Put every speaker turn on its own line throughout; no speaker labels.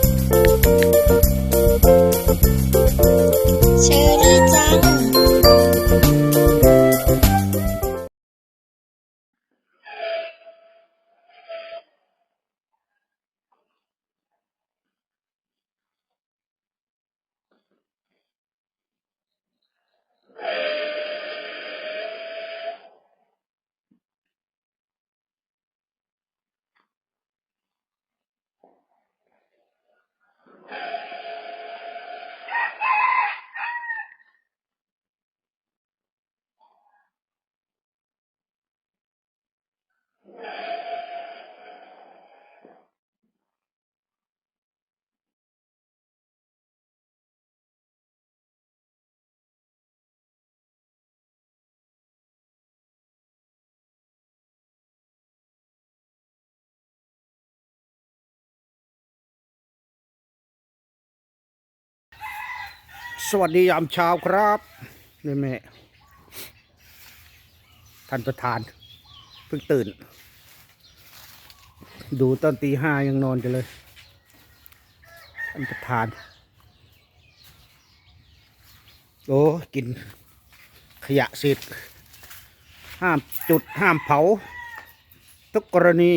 เช
สวัสดียามเช้าครับนี่แม่ท่านประธาน เพิ่งตื่น ดูตอนตีห้ายังนอนกันเลย ท่านประธาน โอ้กิน ขยะเศษห้ามจุดห้ามเผา ทุกกรณี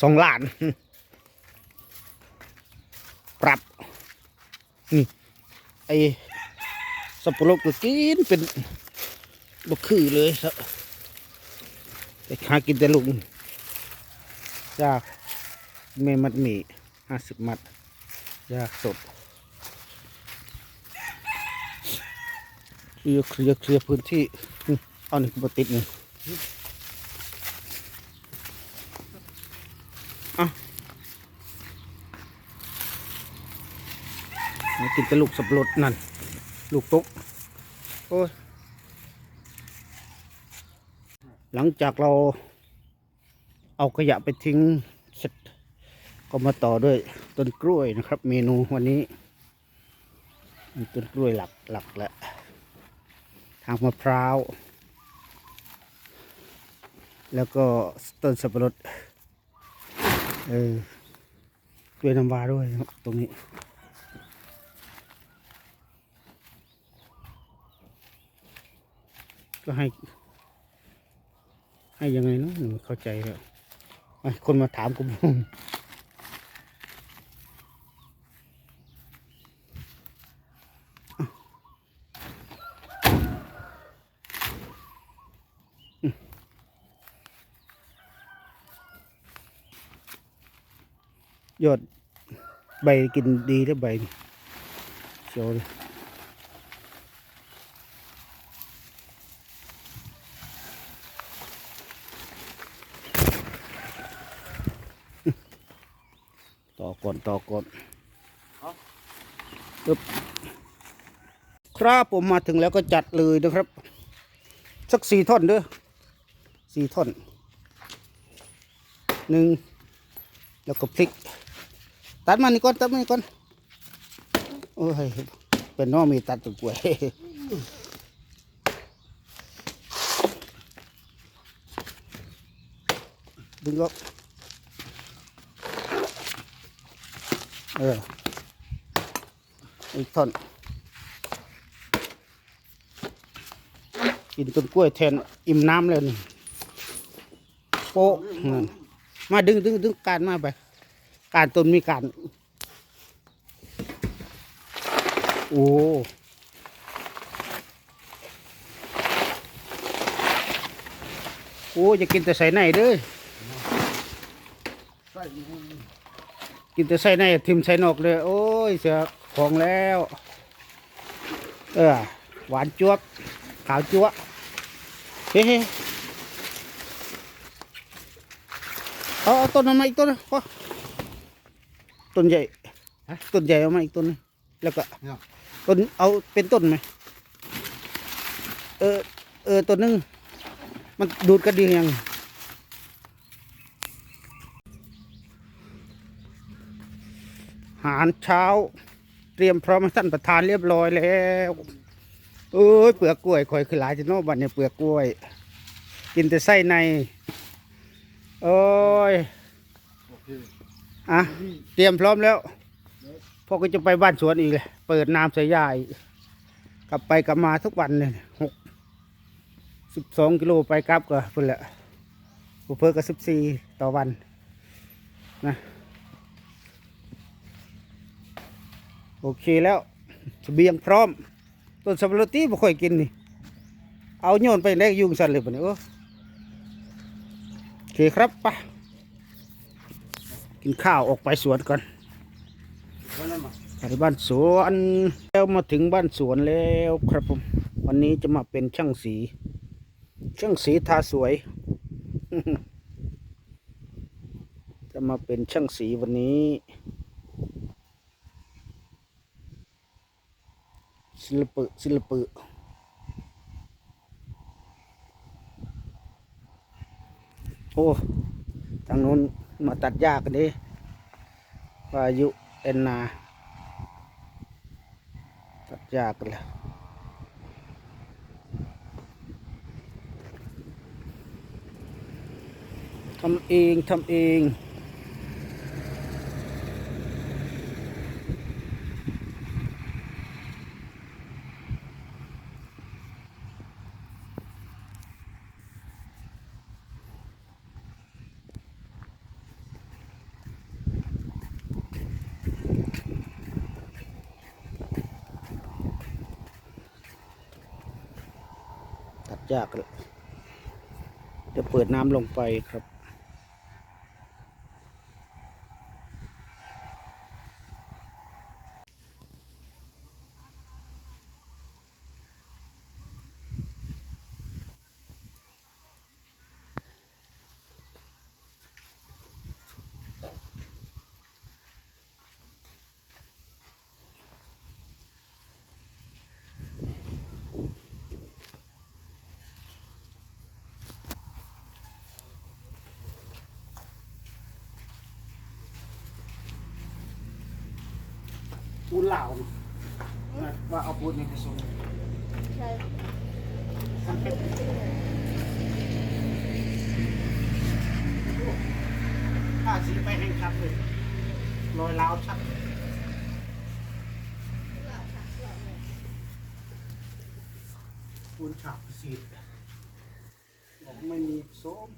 สองล้าน ปรับนี่ไอสับปะรดก็กินเป็นบกคือเลยสะแต่หากินแต่ลุงจากเมมัดหมี่ห้าสิบมัดยากสดเคลียร์เคลียร์เคลียพื้นที่นี่เอาหนึ่งมาติดหนึ่ง มากินแต่ลูกสับปะรดนั่น ลูกตุ๊กโอ้ยหลังจากเราเอาขยะไปทิ้งเสร็จก็มาต่อด้วยต้นกล้วยนะครับ เมนูวันนี้มีต้นกล้วยหลักหลักแหละทางมะพร้าว แล้วก็ต้นสับปะรดเออกล้วยน้ำว้าด้วยตรงนี้ ก็ให้ ให้ยังไงเนาะเข้าใจแล้วอะคนมาถามกูบุ้งยอดใบกินดีแล้วใบนี่โชว์เลย ต่อก่อนต่อก่อนปึ๊บครับผมมาถึงแล้วก็จัดเลยนะครับ สักสี่ท่อนเด้อสี่ท่อนหนึ่งแล้วก็พลิก ตัดมานี่ก่อนตัดมานี่ก่อนโอ้ยเป็นน้องมีตัดตัวกล้วยดึงออก เออ อีกท่อนกินต้นกล้วยแทนอิ่มน้ำเลยนี่โป๊ะนั่นมาดึงดึงดึงการมาไป การต้นมีการ โอ้โอ้จะกินแต่ใส่ในเด้อ กินแต่ใส่ในทิมใส่นอกเลย โอ้ยเสียของแล้ว เออ หวานจวบขาวจั๊วะเฮ้เฮ้เอาเอาต้นนั้นมาอีกต้นนะพอต้นใหญ่ต้นใหญ่เอามาอีกต้นนึงแล้วก็ต้นเอาเป็นต้นไหมเออเออต้นนึงมันดูดกระดิ่งยัง อา หารเช้า เตรียมพร้อมให้ท่านประธานเรียบร้อยแล้วเอ้ยเปลือกกล้วยคอยคือหลายจะโน่บัดเนี่ยเปลือกกล้วย กินแต่ไส้ในโอ้ยอะเตรียมพร้อมแล้วพ่อก็จะไปบ้านสวนอีกเลยเปิดน้ำใส่ยาอีกกลับไปกลับมาทุกวันเลยหกสิบสองกิโลไปกลับก็เพิ่นแหละเพิ่ก็สิบสี่ต่อวันนะ โอเคแล้วเสบียงพร้อม ต้นสับปะรดตีบ่ค่อยกินนี่ เอาโยนไปแลกยุงสันเลยปะเนี่ยโอ้โอเคครับปะกินข้าวออกไปสวนก่อนไปบ้านสวนแล้วมาถึงบ้านสวนแล้วครับผม วันนี้จะมาเป็นช่างสี ช่างสีทาสวย จะมาเป็นช่างสีวันนี้ ศิลปะศิลปะโอ้ ทางนู้นมาตัดหญ้ากันดิพายุเอ็นนา ตัดหญ้ากันแล้วทำเอง ทำเอง จากจะเปิดน้ำลงไปครับ ปูนเหล่านะว่าเอาปูนในกระสุนถ้าสีไปแห่งชัดเลยรอยล้าวชัดปูนฉาบสีดบอกไม่มีโสม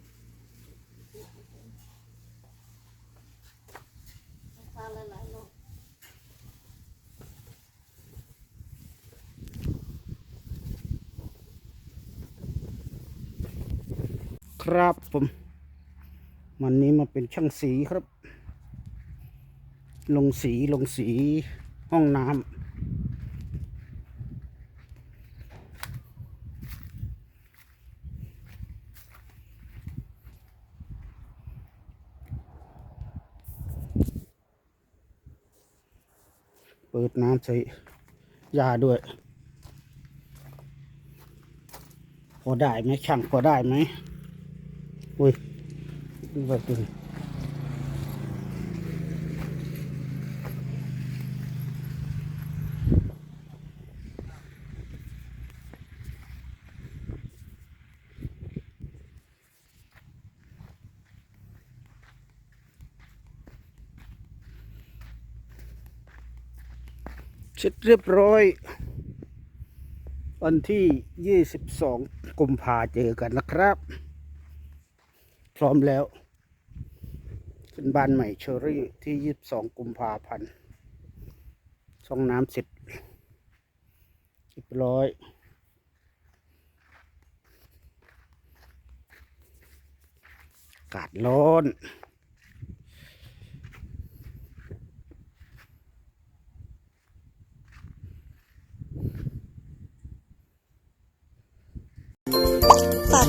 ครับผมวันนี้มาเป็นช่างสีครับ ลงสีลงสีห้องน้ำเปิดน้ำใส่ยาด้วย พอได้ไหมช่างพอได้ไหม อุ้ยดูแบบนี้เสร็จเรียบร้อย วันที่ 22 กุมภาเจอกันนะครับ ร้อมแล้ว ขึ้นบ้านใหม่เชอรี่ที่ยี่สิบสองกุมภาพันธ์ช่องน้ำเสร็จเรียบร้อยอากาศร้อน
ฝาก